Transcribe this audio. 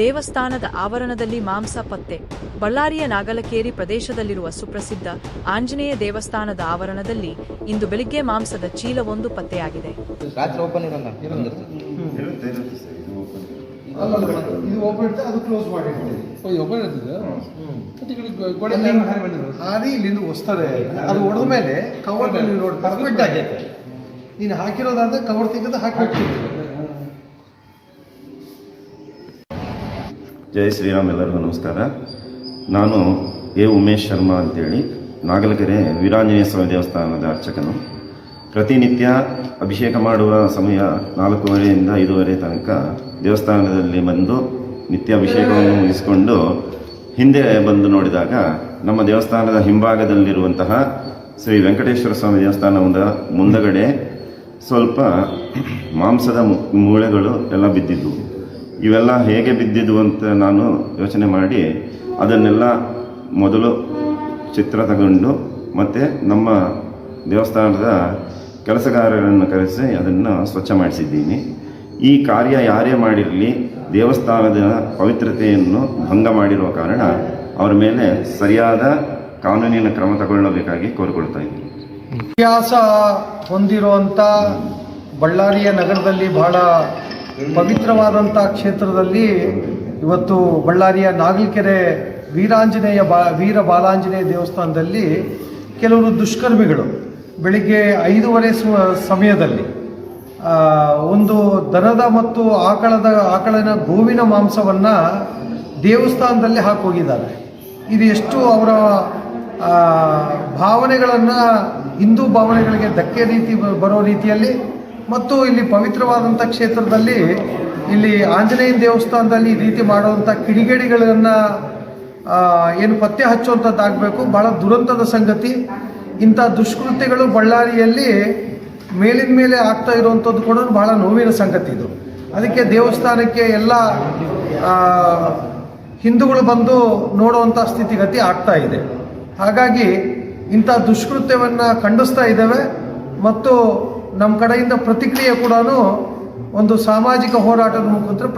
ದೇವಸ್ಥಾನದ ಆವರಣದಲ್ಲಿ ಮಾಂಸ ಪತ್ತೆ. ಬಳ್ಳಾರಿಯ ನಾಗಲಕೇರಿ ಪ್ರದೇಶದಲ್ಲಿರುವ ಸುಪ್ರಸಿದ್ಧ ಆಂಜನೇಯ ದೇವಸ್ಥಾನದ ಆವರಣದಲ್ಲಿ ಇಂದು ಬೆಳಿಗ್ಗೆ ಮಾಂಸದ ಚೀಲವೊಂದು ಪತ್ತೆಯಾಗಿದೆ. ನೀನು ಹಾಕಿರೋದಾದ್ರೆ ಕವರ್ ತೆಗೆದು ಇದು ಜೈ ಶ್ರೀರಾಮ್ ಎಲ್ಲರಿಗೂ ನಮಸ್ಕಾರ. ನಾನು ಎ ಉಮೇಶ್ ಶರ್ಮಾ ಅಂತೇಳಿ ನಾಗಲಕೆರೆ ವೀರಾಂಜನೇಯ ಸ್ವಾಮಿ ದೇವಸ್ಥಾನದ ಅರ್ಚಕನು. ಪ್ರತಿನಿತ್ಯ ಅಭಿಷೇಕ ಮಾಡುವ ಸಮಯ ನಾಲ್ಕೂವರೆಯಿಂದ ಐದೂವರೆ ತನಕ ದೇವಸ್ಥಾನದಲ್ಲಿ ಬಂದು ನಿತ್ಯ ಅಭಿಷೇಕವನ್ನು ಮುಗಿಸಿಕೊಂಡು ಹಿಂದೆ ಬಂದು ನೋಡಿದಾಗ ನಮ್ಮ ದೇವಸ್ಥಾನದ ಹಿಂಭಾಗದಲ್ಲಿರುವಂತಹ ಶ್ರೀ ವೆಂಕಟೇಶ್ವರ ಸ್ವಾಮಿ ದೇವಸ್ಥಾನದ ಮುಂದಗಡೆ ಸ್ವಲ್ಪ ಮಾಂಸದ ಮೂಳೆಗಳು ಎಲ್ಲ ಬಿದ್ದಿದ್ದವು ಇವೆಲ್ಲ ಹೇಗೆ ಬಿದ್ದಿದ್ವು ಅಂತ ನಾನು ಯೋಚನೆ ಮಾಡಿ ಅದನ್ನೆಲ್ಲ ಮೊದಲು ಚಿತ್ರ ತಗೊಂಡು ಮತ್ತು ನಮ್ಮ ದೇವಸ್ಥಾನದ ಕೆಲಸಗಾರರನ್ನು ಕರೆಸಿ ಅದನ್ನು ಸ್ವಚ್ಛ ಮಾಡಿಸಿದ್ದೀನಿ. ಈ ಕಾರ್ಯ ಯಾರೇ ಮಾಡಿರಲಿ ದೇವಸ್ಥಾನದ ಪವಿತ್ರತೆಯನ್ನು ಭಂಗ ಮಾಡಿರುವ ಕಾರಣ ಅವರ ಮೇಲೆ ಸರಿಯಾದ ಕಾನೂನಿನ ಕ್ರಮ ತಗೊಳ್ಳಬೇಕಾಗಿ ಕೋರಿಕೊಳ್ತಾ ಇದ್ದೀನಿ. ಇತಿಹಾಸ ಹೊಂದಿರುವಂಥ ಬಳ್ಳಾರಿಯ ನಗರದಲ್ಲಿ ಬಹಳ ಪವಿತ್ರವಾದಂಥ ಕ್ಷೇತ್ರದಲ್ಲಿ ಇವತ್ತು ಬಳ್ಳಾರಿಯ ನಾಗಲಕೆರೆ ವೀರಾಂಜನೇಯ ಬಾ, ವೀರ ಬಾಲಾಂಜನೇಯ ದೇವಸ್ಥಾನದಲ್ಲಿ ಕೆಲವರು ದುಷ್ಕರ್ಮಿಗಳು ಬೆಳಿಗ್ಗೆ ಐದೂವರೆ ಸಮಯದಲ್ಲಿ ಒಂದು ದನದ ಮತ್ತು ಆಕಳದ, ಆಕಳಿನ ಗೋವಿನ ಮಾಂಸವನ್ನು ದೇವಸ್ಥಾನದಲ್ಲಿ ಹಾಕೋಗಿದ್ದಾರೆ. ಇದು ಎಷ್ಟು ಅವರ ಭಾವನೆಗಳನ್ನು, ಹಿಂದೂ ಭಾವನೆಗಳಿಗೆ ಧಕ್ಕೆ ರೀತಿ ಬರೋ ರೀತಿಯಲ್ಲಿ ಮತ್ತು ಇಲ್ಲಿ ಪವಿತ್ರವಾದಂಥ ಕ್ಷೇತ್ರದಲ್ಲಿ ಇಲ್ಲಿ ಆಂಜನೇಯ ದೇವಸ್ಥಾನದಲ್ಲಿ ಈ ರೀತಿ ಮಾಡುವಂಥ ಕಿಡಿಗೇಡಿಗಳನ್ನು ಏನು ಪತ್ತೆ ಹಚ್ಚುವಂಥದ್ದಾಗಬೇಕು. ಭಾಳ ದುರಂತದ ಸಂಗತಿ. ಇಂಥ ದುಷ್ಕೃತ್ಯಗಳು ಬಳ್ಳಾರಿಯಲ್ಲಿ ಮೇಲಿನ ಮೇಲೆ ಆಗ್ತಾ ಇರುವಂಥದ್ದು ಕೂಡ ಬಹಳ ನೋವಿನ ಸಂಗತಿ ಇದು. ಅದಕ್ಕೆ ದೇವಸ್ಥಾನಕ್ಕೆ ಎಲ್ಲ ಹಿಂದೂಗಳು ಬಂದು ನೋಡುವಂಥ ಸ್ಥಿತಿಗತಿ ಆಗ್ತಾ ಇದೆ. ಹಾಗಾಗಿ ಇಂಥ ದುಷ್ಕೃತ್ಯವನ್ನು ಖಂಡಿಸ್ತಾ ಇದ್ದೇವೆ. ಮತ್ತು ನಮ್ಮ ಕಡೆಯಿಂದ ಪ್ರತಿಕ್ರಿಯೆ ಕೂಡ ಒಂದು ಸಾಮಾಜಿಕ ಹೋರಾಟದ ಮುಖಾಂತರ